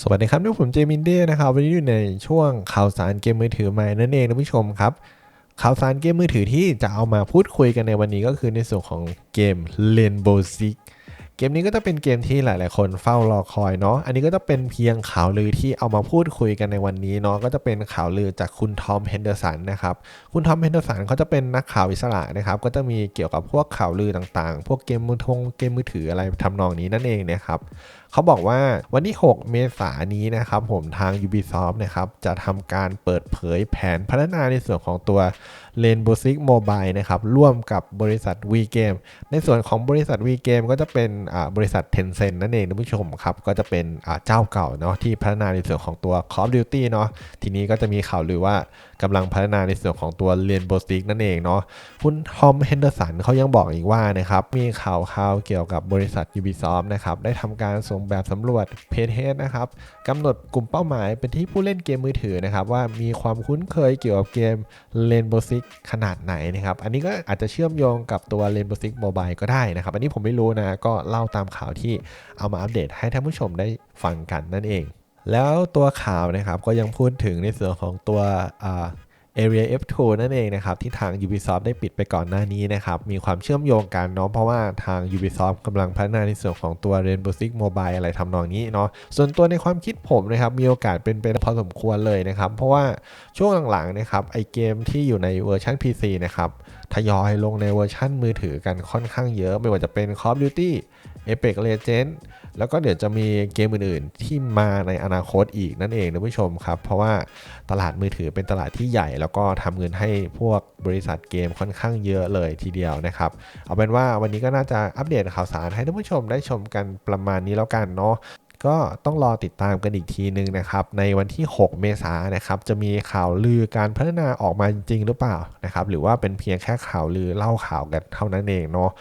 สวัสดีครับนี่ผมเจมินเด้นะครับวันนี้อยู่ในช่วงข่าวสารเกมมือถือใหม่นั่นเองนะผู้ชมครับ ข่าวสารเกมมือถือที่จะเอามาพูดคุยกันในวันนี้ก็คือในส่วนของเกม Rainbow Six เกมนี้ก็จะเป็นเกมที่หลาย ๆ คนเฝ้ารอคอยเนาะอันนี้ก็จะเป็นเพียงข่าวลือที่เอามาพูดคุยกันในวันนี้เนาะก็จะเป็นข่าวลือจากคุณทอมเฮนเดอร์สันนะครับคุณทอมเฮนเดอร์สันเขาจะเป็นนักข่าวอิสระนะครับก็จะมีเกี่ยวกับพวกข่าวลือต่าง ๆ พวกเกมมือทงเกมมือถืออะไรทำนองนี้นั่นเองนะครับ เขาบอกว่าวันที่ 6 เมษายนนี้นะครับผมทาง Ubisoft นะครับจะทำการเปิดเผยแผนพัฒนาในส่วนของตัว Rainbow Six Mobile นะครับร่วมกับบริษัท V Game ในส่วนของบริษัท V Game ก็จะเป็นบริษัท Tencent นั่นเองท่านผู้ชมครับ ก็จะเป็นเจ้าเก่าเนาะที่พัฒนาในส่วนของตัว Call of Duty เนาะทีนี้ก็จะมีข่าวลือว่ากำลังพัฒนาในส่วนของตัว Rainbow Six นั่นเองเนาะคุณทอมเฮนเดอร์สันเขายังบอกอีกว่านะครับมีข่าวข่าวเกี่ยวกับบริษัท Ubisoft นะครับได้ทำการส่งแบบสำรวจเพจเฮดนะครับกำหนดกลุ่มเป้าหมายเป็นที่ผู้เล่นเกมมือถือนะครับ ว่ามีความคุ้นเคยเกี่ยวกับเกม Rainbow Six ขนาดไหนนะครับ อันนี้ก็อาจจะเชื่อมโยงกับตัว Rainbow Six Mobile ก็ได้นะครับ อันนี้ผมไม่รู้นะ ก็เล่าตามข่าวที่เอามาอัปเดตให้ท่านผู้ชมได้ฟังกันนั่นเอง แล้วตัวข่าวนะครับก็ยังพูดถึงในส่วนของตัว Area F2 นั่นเองนะครับที่ทาง Ubisoft ได้ปิดไปก่อนหน้านี้นะครับ มีความเชื่อมโยงกันเนาะเพราะว่าทาง Ubisoft กำลังพัฒนาในส่วนของตัว Rainbow Six Mobile อะไรทำนองนี้เนาะส่วนตัวในความคิดผมนะครับมีโอกาสเป็นไปพอสมควรเลยนะครับ เพราะว่าช่วงหลังๆนะครับไอเกมที่อยู่ในเวอร์ชัน PC นะครับทยอยลงในเวอร์ชันมือถือกันค่อนข้างเยอะ ไม่ว่าจะเป็น Call of Duty Apex Legends แล้วก็เดี๋ยวจะมีเกมอื่นๆ ที่มาในอนาคตอีกนั่นเองนะผู้ชมครับ เพราะว่าตลาดมือถือเป็นตลาดที่ใหญ่ แล้วก็ทำเงินให้พวกบริษัทเกมค่อนข้างเยอะเลยทีเดียวนะครับ เอาเป็นว่าวันนี้ก็น่าจะอัปเดตข่าวสารให้ท่านผู้ชมได้ชมกันประมาณนี้แล้วกันเนาะก็ต้องรอติดตามกันอีกทีนึงนะครับ ในวันที่ 6 เมษายนนะครับ จะมีข่าวลือการพัฒนาออกมาจริงหรือเปล่านะครับ หรือว่าเป็นเพียงแค่ข่าวลือเล่าข่าวกันเท่านั้นเองเนาะ